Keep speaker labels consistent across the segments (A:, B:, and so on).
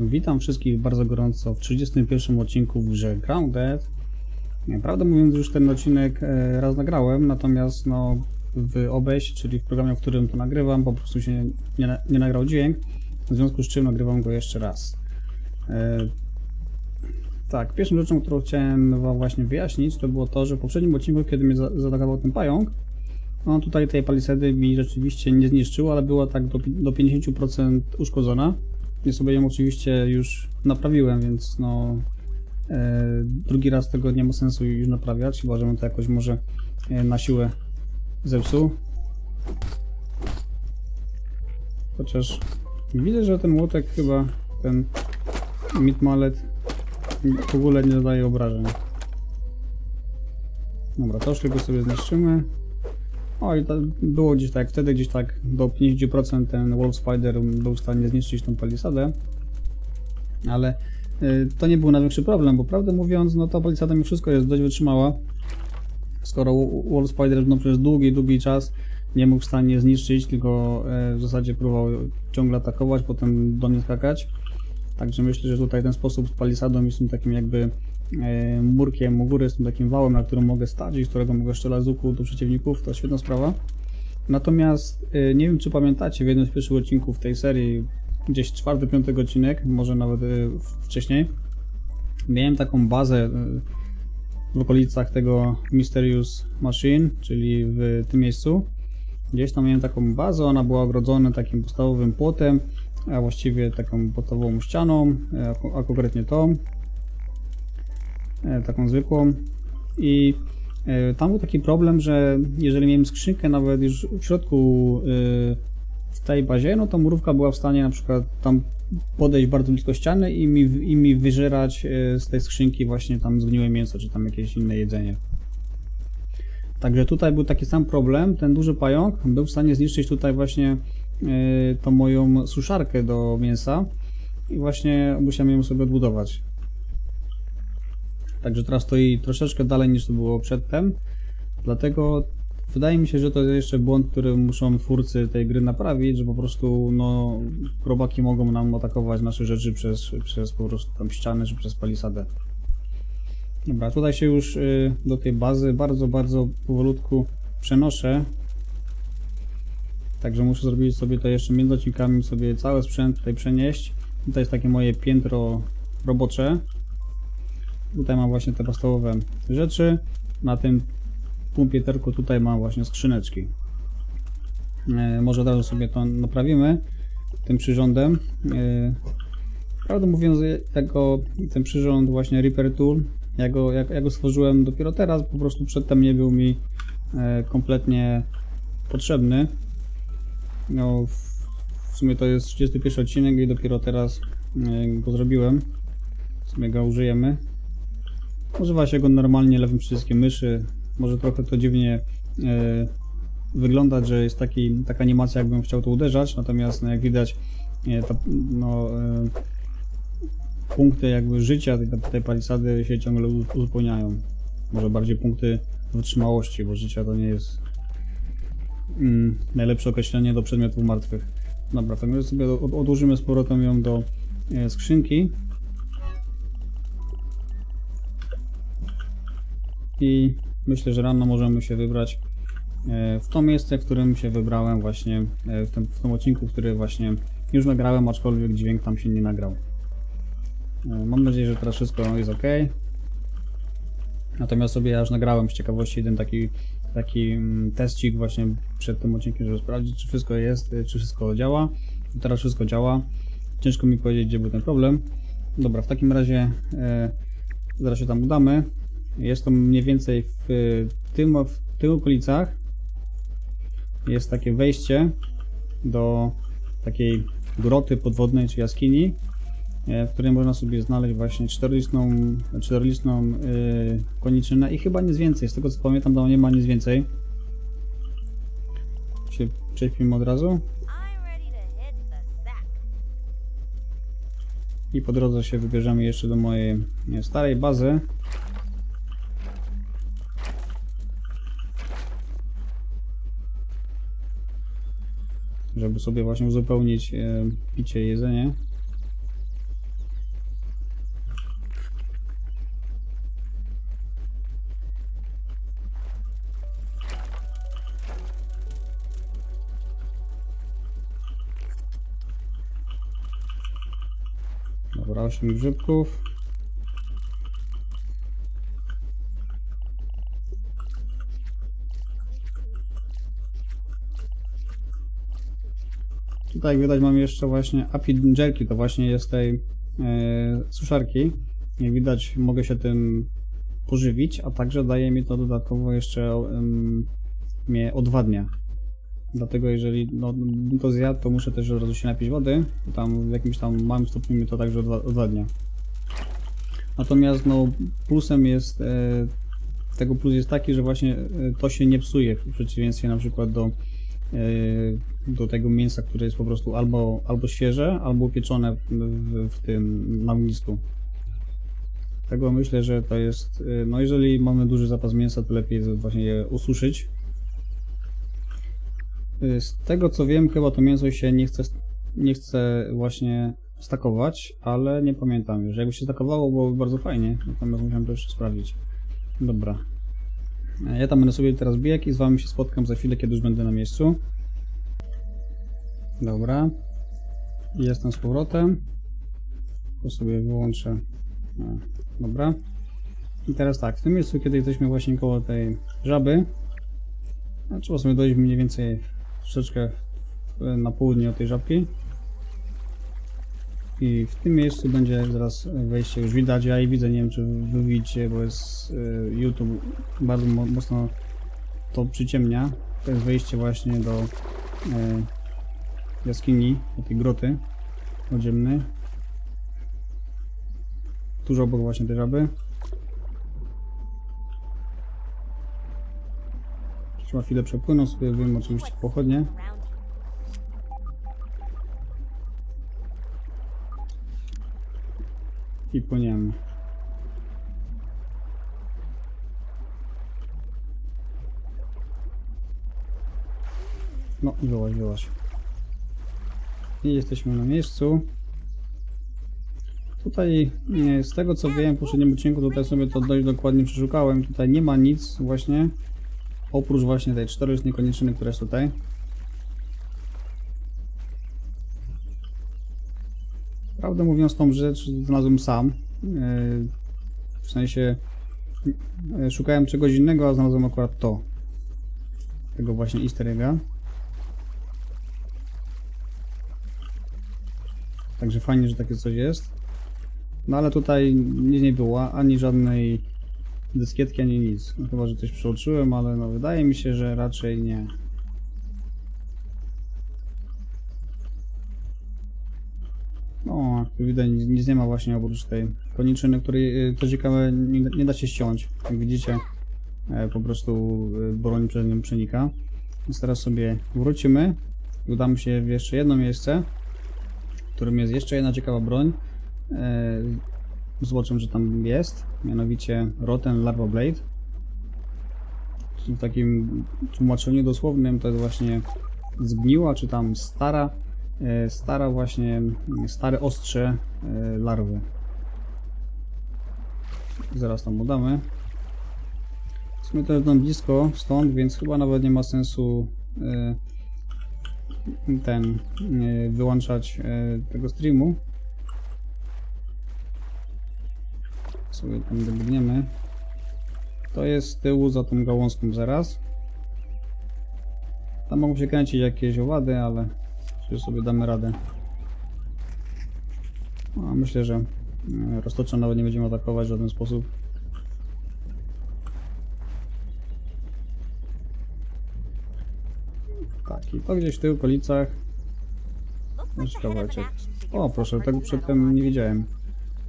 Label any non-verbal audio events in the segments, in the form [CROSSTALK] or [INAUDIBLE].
A: Witam wszystkich bardzo gorąco w 31 odcinku w grze Grounded. Prawdę mówiąc, już ten odcinek e, raz nagrałem, natomiast no, w OBS, czyli w programie, w którym to nagrywam, po prostu się nie, nie nagrał dźwięk, w związku z czym nagrywam go jeszcze raz. E, tak, pierwszą rzeczą, którą chciałem wam właśnie wyjaśnić, to było to, że w poprzednim odcinku, kiedy mnie za- zaatakował ten pająk, no tutaj tej palisady mi rzeczywiście nie zniszczyło, ale była tak do, do 50% uszkodzona. Ja sobie ją oczywiście już naprawiłem, więc no e, drugi raz tego nie ma sensu już naprawiać, chyba że to jakoś może e, na siłę zepsuł. Chociaż widzę, że ten młotek chyba, ten Meat Mallet w ogóle nie zadaje obrażeń. Dobra, troszkę go sobie zniszczymy. O i to było gdzieś tak, wtedy gdzieś tak do 50% ten Wolf Spider był w stanie zniszczyć tą palisadę. Ale y, to nie był największy problem, bo prawdę mówiąc, no ta palisada mi wszystko jest dość wytrzymała. Skoro Wo- Wolf Spider no przez długi, długi czas nie mógł w stanie zniszczyć, tylko e, w zasadzie próbował ciągle atakować, potem do mnie skakać. Także myślę, że tutaj ten sposób z palisadą i z tym takim jakby murkiem u góry, z tym takim wałem, na którym mogę stać i z którego mogę strzelać z łuku do przeciwników, to świetna sprawa. Natomiast e, nie wiem, czy pamiętacie, w jednym z pierwszych odcinków tej serii, gdzieś czwarty, piąty odcinek, może nawet e, wcześniej, miałem taką bazę e, w okolicach tego Mysterious Machine, czyli w tym miejscu. Gdzieś tam miałem taką bazę, ona była ogrodzona takim podstawowym płotem, a właściwie taką podstawową ścianą, e, a, konkretnie tą, e, taką zwykłą. I e, tam był taki problem, że jeżeli miałem skrzynkę nawet już w środku e, w tej bazie, no to murówka była w stanie na przykład tam podejść bardzo blisko ściany i mi, i mi wyżerać e, z tej skrzynki właśnie tam zgniłe mięso, czy tam jakieś inne jedzenie. Także tutaj był taki sam problem, ten duży pająk był w stanie zniszczyć tutaj właśnie e, tą moją suszarkę do mięsa i właśnie musiałem ją sobie odbudować. Także teraz stoi troszeczkę dalej niż to było przedtem, dlatego wydaje mi się, że to jest jeszcze błąd, który muszą twórcy tej gry naprawić, że po prostu no, robaki mogą nam atakować nasze rzeczy przez, przez po prostu tam ściany czy przez palisadę. Dobra, tutaj się już y, do tej bazy bardzo, bardzo powolutku przenoszę. Także muszę zrobić sobie to jeszcze między odcinkami, sobie cały sprzęt tutaj przenieść. Tutaj jest takie moje piętro robocze. Tutaj mam właśnie te podstawowe rzeczy. Na tym pumpieterku tutaj mam właśnie skrzyneczki. E, może od razu sobie to naprawimy tym przyrządem. E, prawdę mówiąc, tego, ten przyrząd właśnie Reaper Tool, ja go, ja, ja go stworzyłem dopiero teraz, po prostu przedtem nie był mi e, kompletnie potrzebny. No, w, sumie to jest 31 odcinek i dopiero teraz go zrobiłem. W sumie go użyjemy. Używa się go normalnie lewym przyciskiem myszy. Może trochę to dziwnie e, wyglądać, że jest taki, taka animacja, jakbym chciał to uderzać, natomiast no, jak widać, e, ta, no, e, punkty jakby życia tej, tej palisady się ciągle uz- uzupełniają. Może bardziej punkty wytrzymałości, bo życia to nie jest mm, najlepsze określenie do przedmiotów martwych. Dobra, tak sobie od, odłożymy z powrotem ją do skrzynki. I myślę, że rano możemy się wybrać e, w to miejsce, w którym się wybrałem właśnie e, w tym, w tym odcinku, który właśnie już nagrałem, aczkolwiek dźwięk tam się nie nagrał. E, Mam nadzieję, że teraz wszystko jest ok. Natomiast sobie ja już nagrałem z ciekawości jeden taki, taki mm, teścik właśnie przed tym odcinkiem, żeby sprawdzić, czy wszystko jest, czy wszystko działa. I teraz wszystko działa. Ciężko mi powiedzieć, gdzie był ten problem. Dobra, w takim razie e, zaraz się tam udamy. Jest to mniej więcej w y, tym, w tych okolicach. Jest takie wejście do takiej groty podwodnej czy jaskini, e, w której można sobie znaleźć właśnie czterolistną, czterolistną yy, koniczynę i chyba nic więcej. Z tego co pamiętam, tam nie ma nic więcej. Się prześpimy od razu i po drodze się wybierzemy jeszcze do mojej starej bazy. żeby sobie właśnie uzupełnić e, picie i jedzenie. Dobra, 8 grzybków. Tutaj jak widać mam jeszcze właśnie API Jerky, to właśnie jest tej e, suszarki. Jak widać mogę się tym pożywić, a także daje mi to dodatkowo jeszcze em, mnie odwadnia. Dlatego jeżeli no, to zjadł, to muszę też od razu się napić wody. Tam w jakimś tam małym stopniu mnie to także odwa- odwadnia. Natomiast no, plusem jest e, tego plus jest taki, że właśnie e, to się nie psuje w przeciwieństwie na przykład do, e, do tego mięsa, które jest po prostu albo, albo świeże, albo upieczone w, w, tym na ognisku. Tego myślę, że to jest, e, no jeżeli mamy duży zapas mięsa, to lepiej jest właśnie je ususzyć. Y, Z tego co wiem, chyba to mięso się nie chce, nie chce właśnie stakować, ale nie pamiętam już. Jakby się stakowało, byłoby bardzo fajnie, natomiast musiałem to jeszcze sprawdzić. Dobra. Ja tam będę sobie teraz bieg i z wami się spotkam za chwilę, kiedy już będę na miejscu. Dobra. Jestem z powrotem. To sobie wyłączę. E, Dobra. I teraz tak, w tym miejscu, kiedy jesteśmy właśnie koło tej żaby, trzeba sobie dojść mniej więcej troszeczkę w- na południe od tej żabki. I w tym miejscu będzie zaraz wejście już widać. Ja i widzę, nie wiem czy wy widzicie, bo jest y, YouTube bardzo mo- mocno to przyciemnia. To jest wejście właśnie do y, jaskini, do tej groty podziemnej. Tuż obok właśnie tej żaby. Trzeba chwilę przepłynąć, sobie wyjmę oczywiście pochodnie. I płyniemy. No, wyłaź, wyłaź. Jesteśmy na miejscu. Tutaj, e, z tego co wiem w poprzednim odcinku, tutaj sobie to dość dokładnie przeszukałem. Tutaj nie ma nic właśnie, oprócz właśnie tej czterolistnej koniczyny, która jest tutaj. Prawdę mówiąc, tą rzecz znalazłem sam. Yy, W sensie yy, szukałem czegoś innego, a znalazłem akurat to. Tego właśnie easter egga. Także fajnie, że takie coś jest. No ale tutaj nic nie było, ani żadnej dyskietki, ani nic. No, chyba, że coś przeoczyłem, ale no wydaje mi się, że raczej nie. No, jak widać, nic, nic nie ma właśnie oprócz tej koniczyny, której, y, co ciekawe, nie, nie da się ściąć. Jak widzicie, e, po prostu y, broń przez nią przenika. Więc teraz sobie wrócimy. Udamy się w jeszcze jedno miejsce, którym jest jeszcze jedna ciekawa broń. E, Zobaczymy, że tam jest. Mianowicie Rotten Larva Blade. W takim tłumaczeniu dosłownym to jest właśnie zgniła, czy tam stara e, stara właśnie, m, stare ostrze e, larwy. Zaraz tam udamy. W sumie to jest tam blisko stąd, więc chyba nawet nie ma sensu ten e, wyłączać e, tego streamu. Sobie tam dobiegniemy. To jest z tyłu za tą gałązką zaraz. Tam mogą się kręcić jakieś owady, ale czy sobie damy radę. No, myślę, że e, roztocza nawet nie będziemy atakować w żaden sposób. Tak, i to gdzieś w tych okolicach.
B: An
A: kawałeczek. O, proszę, tego przedtem nie widziałem.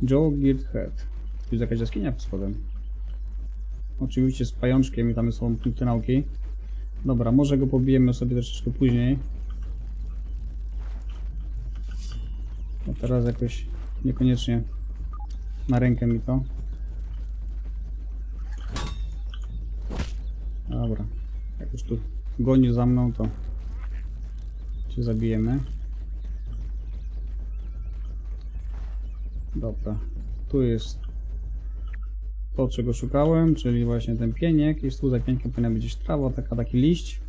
A: Joe Geared Head. Tu jest jakaś jaskinia pod spodem. Oczywiście z pajączkiem i tam są punkty nauki. Dobra, może go pobijemy sobie troszeczkę później. A teraz jakoś niekoniecznie na rękę mi to. Dobra, jak już tu goni za mną, to Zabijemy. Dobra. Tu jest to, czego szukałem, czyli właśnie ten pieniek. I tu za pienkiem powinna być gdzieś trawa, taka, taki liść.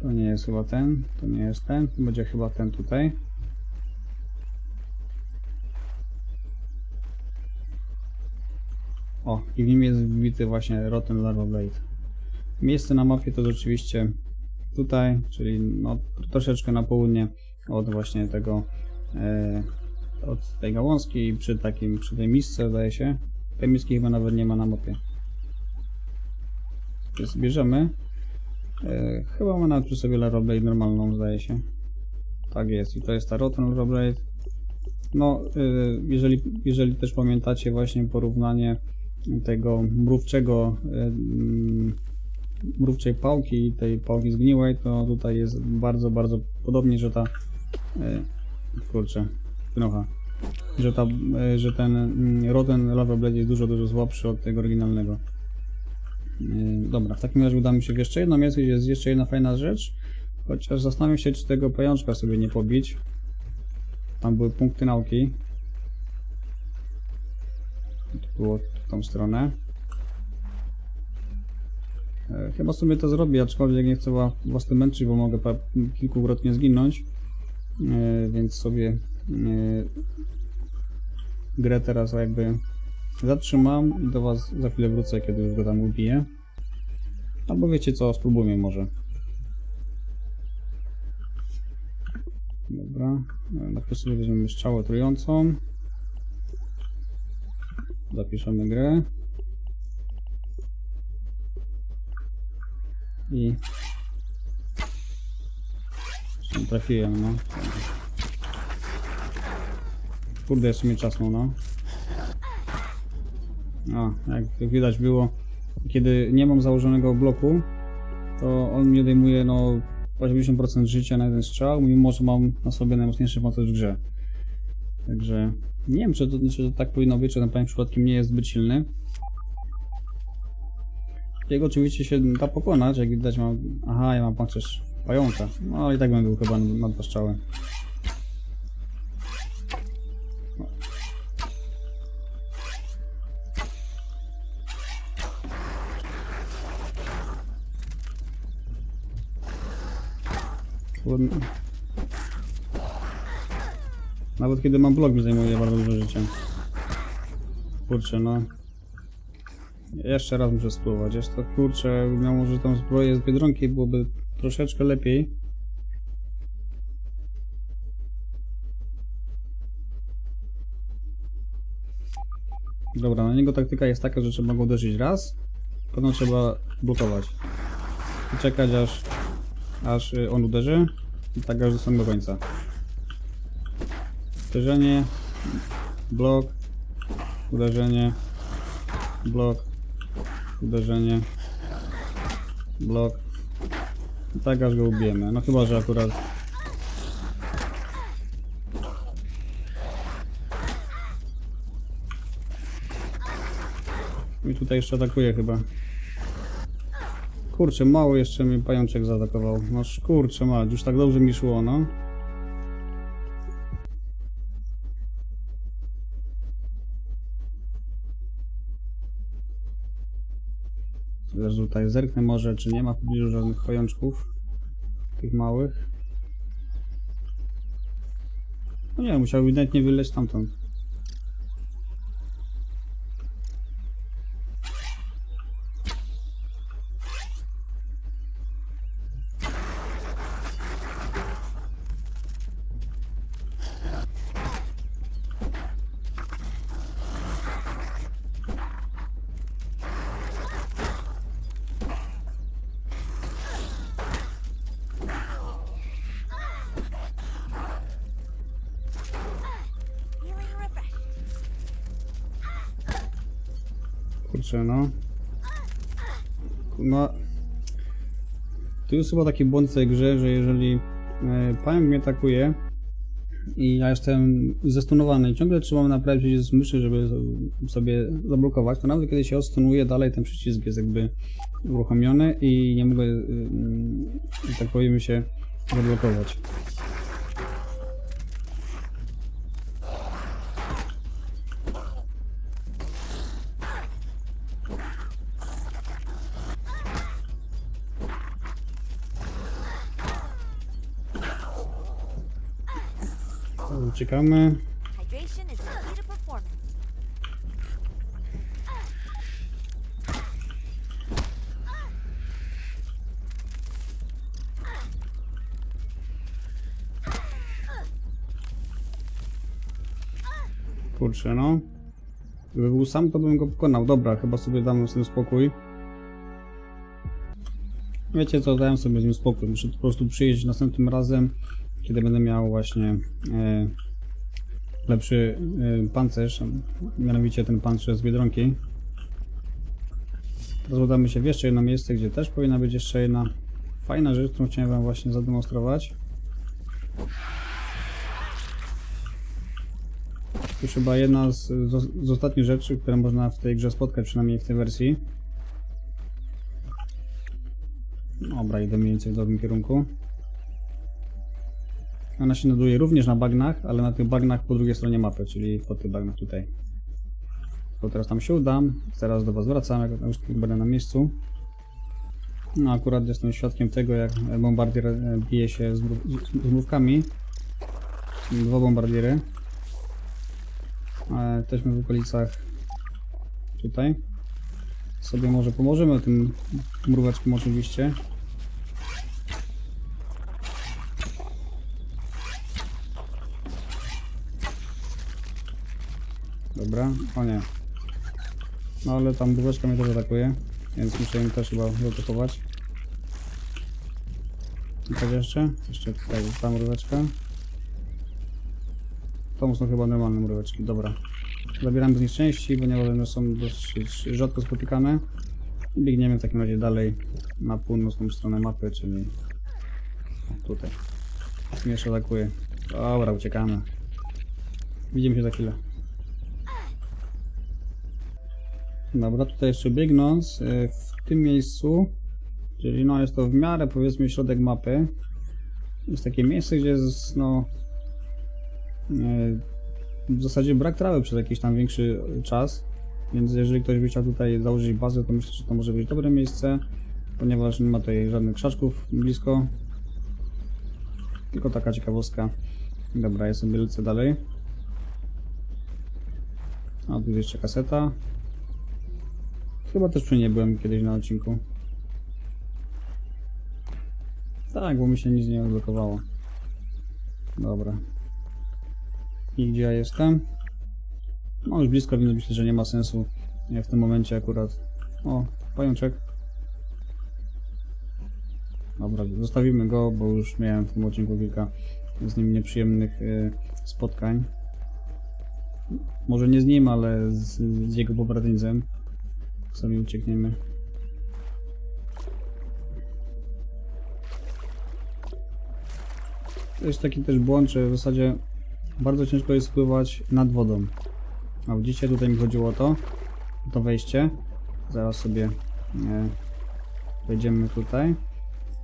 A: To nie jest chyba ten, to nie jest ten, to będzie chyba ten tutaj. O, i w nim jest wbity właśnie Rotten Larva Blade. Miejsce na mapie to rzeczywiście tutaj, czyli no, troszeczkę na południe od właśnie tego, e, od tej gałązki i przy takim, przy tej misce zdaje się. Tej miski chyba nawet nie ma na mapie. Więc bierzemy. E, chyba ma nawet przy sobie Larva Blade normalną, zdaje się. Tak jest i to jest ta Rotten Larva Blade. No, y, jeżeli, jeżeli też pamiętacie właśnie porównanie tego mrówczego, y, mm, mrówczej pałki i tej pałki zgniłej, to tutaj jest bardzo, bardzo podobnie, że ta, y, kurczę, knocha, że, ta, y, że ten mm, Rotten Lava Blade jest dużo, dużo słabszy od tego oryginalnego. Y, Dobra, w takim razie udamy się w jeszcze jedno miejsce, gdzie jest jeszcze jedna fajna rzecz, chociaż zastanawiam się, czy tego pajączka sobie nie pobić. Tam były punkty nauki. To było w tą stronę. E, Chyba sobie to zrobię, aczkolwiek nie chcę wa- was tym męczyć, bo mogę kilkukrotnie zginąć. E, Więc sobie e, grę teraz jakby zatrzymam i do was za chwilę wrócę, kiedy już go tam ubiję. Albo wiecie co, spróbujmy może. Dobra, najpierw sobie weźmiemy strzałę trującą. Zapiszemy grę. I... Zresztą trafiłem, no. Kurde, jeszcze mnie czasnął, no. A, jak widać było, kiedy nie mam założonego bloku, to on mi odejmuje, no, 80% życia na jeden strzał, mimo że mam na sobie najmocniejszy motyw w grze. Także nie wiem, czy to, czy to tak powinno być, czy ten pająk przypadkiem nie jest zbyt silny. Jego oczywiście się da pokonać, jak widać mam... Aha, ja mam pancerz pająka. No i tak bym był chyba na dwa strzały. Kurde. Nawet kiedy mam blok mi zajmuje bardzo dużo życia. Kurczę, no. Jeszcze raz muszę spróbować. Jeszcze kurczę, jakbym miał może tą zbroję z Biedronki byłoby troszeczkę lepiej. Dobra, na niego taktyka jest taka, że trzeba go uderzyć raz, potem trzeba blokować. I czekać aż, aż y, on uderzy i tak aż do samego końca. Uderzenie, blok, uderzenie, blok, uderzenie, blok. Tak aż go ubijemy. No chyba, że akurat... I tutaj jeszcze atakuje chyba. Kurczę, mało jeszcze mnie pajączek zaatakował. No kurczę, mać, już tak dobrze mi szło, no. Tutaj zerknę może, czy nie ma w pobliżu żadnych pajączków. Tych małych. No nie, musiał ewidentnie wyleć stamtąd. Kurczę, no. No. Tu jest chyba taki błąd w tej grze, że jeżeli e, pająk mnie atakuje i ja jestem zestunowany i ciągle trzymam naprawić przycisk myszy, żeby sobie zablokować, to nawet kiedy się odstunuję, dalej ten przycisk jest jakby uruchomiony i nie mogę, y, y, tak powiem, się zablokować.
B: Czekamy.
A: Kurczę, no. Gdyby był sam, to bym go pokonał. Dobra, chyba sobie damy z tym spokój. Wiecie co, dałem sobie z nim spokój. Muszę po prostu przyjeździć następnym razem kiedy będę miał właśnie e, lepszy e, pancerz, mianowicie ten pancerz z Biedronki. Teraz udamy się w jeszcze jedno miejsce, gdzie też powinna być jeszcze jedna fajna rzecz, którą chciałem wam właśnie zademonstrować. To chyba jedna z, z, z ostatnich rzeczy, które można w tej grze spotkać, przynajmniej w tej wersji. Dobra, idę mniej więcej w dobrym kierunku. Ona się naduje również na bagnach, ale na tych bagnach po drugiej stronie mapy, czyli po tych bagnach tutaj. To teraz tam się udam, teraz do Was wracam, jak już będę na miejscu. No akurat jestem świadkiem tego, jak bombardier e, bije się z, z. Dwa bombardiery. E, Jesteśmy w okolicach tutaj. Sobie może pomożemy tym mróweczkom oczywiście. Dobra, o nie. No ale tam mróweczka mnie też atakuje, więc muszę im też chyba zaatakować. Coś jeszcze? Jeszcze tutaj ta mróweczka. To są chyba normalne mróweczki, dobra. Zabieramy z nich części, ponieważ one są dosyć rzadko spotykane. I biegniemy w takim razie dalej na północną stronę mapy, czyli tutaj. Jeszcze atakuje. Dobra, uciekamy. Widzimy się za chwilę. Dobra, tutaj jeszcze biegnąc, y, w tym miejscu, czyli no jest to w miarę powiedzmy środek mapy, jest takie miejsce, gdzie jest no y, w zasadzie brak trawy przez jakiś tam większy czas, więc jeżeli ktoś by chciał tutaj założyć bazę, to myślę, że to może być dobre miejsce, ponieważ nie ma tutaj żadnych krzaczków blisko. Tylko taka ciekawostka. Dobra, ja sobie lecę dalej. A tu jest jeszcze kaseta. Chyba też przy niej byłem kiedyś na odcinku. Tak, bo mi się nic nie odblokowało. Dobra. I gdzie ja jestem? No już blisko, więc myślę, że nie ma sensu nie w tym momencie akurat. O, pajączek. Dobra, zostawimy go, bo już miałem w tym odcinku kilka z nim nieprzyjemnych y, spotkań. Może nie z nim, ale z, z jego pobratyńcem. Sobie uciekniemy. To jest taki też błąd, że w zasadzie bardzo ciężko jest pływać nad wodą. A widzicie, tutaj mi chodziło o to, o to wejście. Zaraz sobie e, wejdziemy tutaj.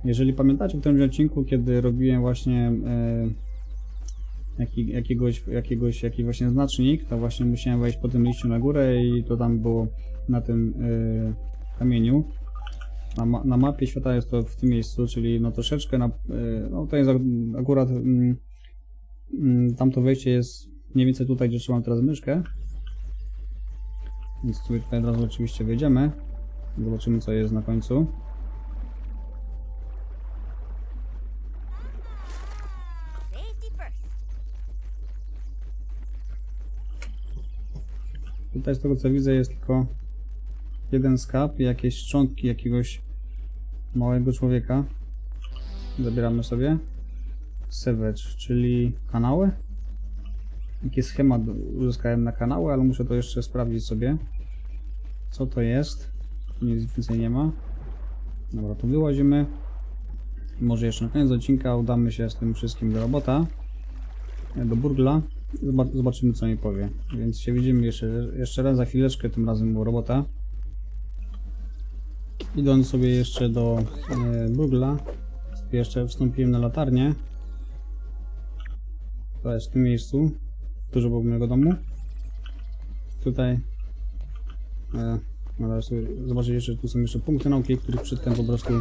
A: Jeżeli pamiętacie w tym odcinku, kiedy robiłem właśnie e, jaki, jakiegoś, jakiegoś, jakiś właśnie znacznik, to właśnie musiałem wejść po tym liściu na górę i to tam było na tym e, kamieniu. Na, ma, na mapie świata jest to w tym miejscu, czyli no troszeczkę na, e, no to jest ak- akurat mm, tamto wejście jest mniej więcej tutaj, gdzie trzymam teraz myszkę. Więc tutaj od razu oczywiście wyjdziemy. Zobaczymy co jest na końcu. Tutaj z tego co widzę jest tylko jeden skap i jakieś szczątki jakiegoś małego człowieka. Zabieramy sobie. Savage, czyli kanały. Jaki schemat uzyskałem na kanały, ale muszę to jeszcze sprawdzić sobie. Co to jest? Nic więcej nie ma. Dobra, to wyłazimy. Może jeszcze na koniec odcinka udamy się z tym wszystkim do robota. Do burgla. Zoba- Zobaczymy co mi powie. Więc się widzimy jeszcze, jeszcze raz za chwileczkę, tym razem u robota. Idąc sobie jeszcze do e, burgla, jeszcze wstąpiłem na latarnię. To jest w tym miejscu, tuż obok mojego domu. Tutaj e, no, zobaczyć jeszcze, tu są jeszcze punkty nauki, których przedtem po prostu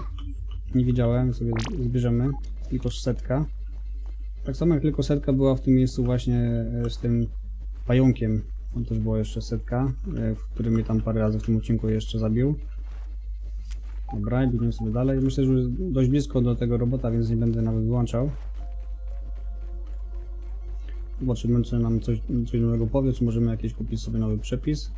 A: nie widziałem, sobie zbierzemy. Tylko setka. Tak samo jak tylko setka była w tym miejscu właśnie e, z tym pająkiem. Tam też była jeszcze setka, e, w którym mnie tam parę razy w tym odcinku jeszcze zabił. Dobra, biegniemy sobie dalej. Myślę, że dość blisko do tego robota, więc nie będę nawet wyłączał. Zobaczymy, czy nam coś, coś nowego powie, czy możemy jakieś kupić sobie nowy przepis.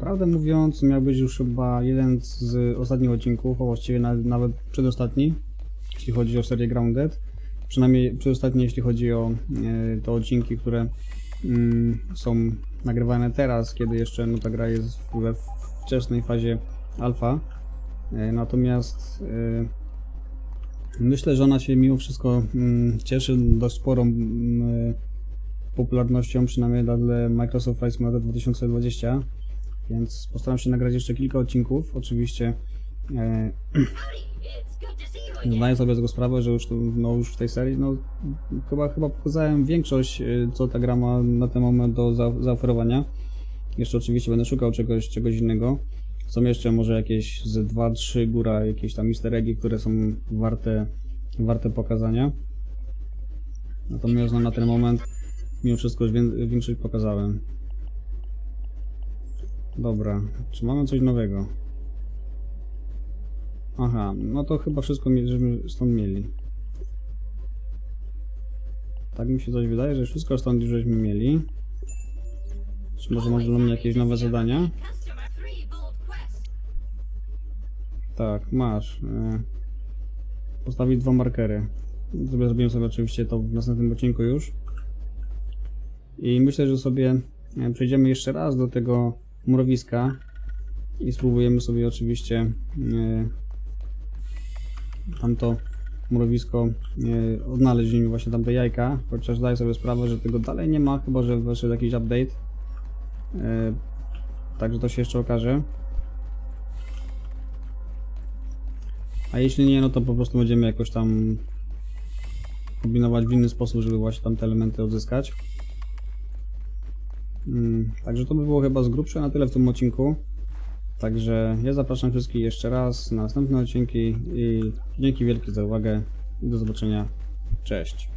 A: Prawdę mówiąc, miał być już chyba jeden z ostatnich odcinków, a właściwie na, nawet przedostatni, jeśli chodzi o serię Grounded. Przynajmniej przedostatni, jeśli chodzi o e, te odcinki, które mm, są nagrywane teraz, kiedy jeszcze no, ta gra jest we wczesnej fazie alfa. E, Natomiast e, myślę, że ona się mimo wszystko mm, cieszy dość sporą mm, popularnością, przynajmniej dla Microsoft Flight Simulator 2020. Więc postaram się nagrać jeszcze kilka odcinków. Oczywiście e, [CLEARS THROAT] zdaję sobie z tego sprawę, że już, no, już w tej serii no, chyba, chyba pokazałem większość, e, co ta gra ma na ten moment do za, zaoferowania. Jeszcze oczywiście będę szukał czegoś, czegoś innego. Są jeszcze może jakieś z 2-3 góra, jakieś tam easter eggi, które są warte, warte pokazania. Natomiast no, na ten moment mimo wszystko już wię- większość pokazałem. Dobra, czy mamy coś nowego? Aha, no to chyba wszystko żeśmy stąd mieli. Tak mi się coś wydaje, że wszystko stąd już żeśmy mieli. Czy może dla mnie jakieś nowe zadania? Tak, masz. E, postawić dwa markery. Zrobiłem sobie oczywiście to w następnym odcinku już. I myślę, że sobie e, przejdziemy jeszcze raz do tego mrowiska i spróbujemy sobie oczywiście e, tamto mrowisko e, odnaleźć w nim właśnie tamte jajka, chociaż zdaję sobie sprawę, że tego dalej nie ma, chyba że wyszedł jakiś update. E, Także to się jeszcze okaże. A jeśli nie, no to po prostu będziemy jakoś tam kombinować w inny sposób, żeby właśnie tam te elementy odzyskać. Mm, także to by było chyba z grubsza na tyle w tym odcinku. Także ja zapraszam wszystkich jeszcze raz na następne odcinki i dzięki wielkie za uwagę i do zobaczenia. Cześć.